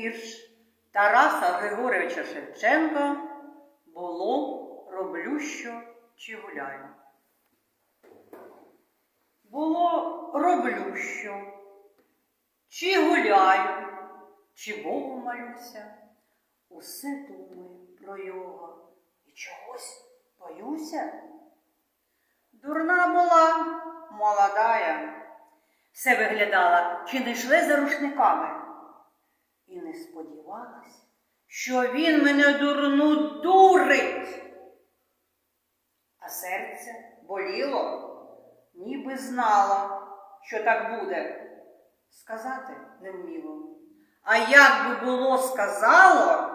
Вірш Тараса Григоровича Шевченка було роблю що чи гуляю. Було роблю що, чи гуляю, чи Богу молюся. Усе думаю про його і чогось боюся. Дурна була, молодая, все виглядала, чи не йшли за рушниками. І не сподівалась, що він мене дурну дурить. А серце боліло, ніби знала, що так буде. Сказати не вміло. А як би було сказало,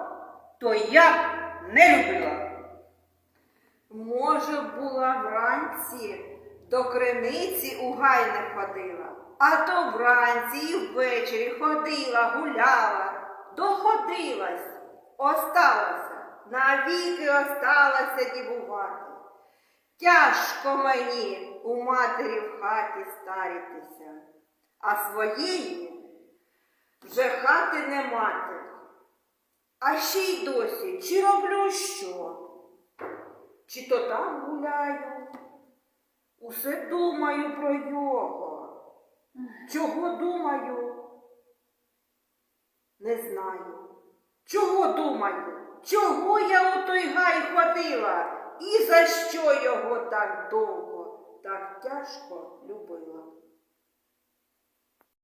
то я б не любила. Може, була вранці до криниці у гай не ходила, а то вранці і ввечері ходила, гуляла, доходилась, осталася, навіки осталася дівувати. Тяжко мені у матері в хаті старітися, а своєї вже хати не мати. А ще й досі, чи роблю що? Чи то там гуляю? Усе думаю про його. Чого думаю? Не знаю. Чого думаю? Чого я у той гай ходила? І за що його так довго, так тяжко любила?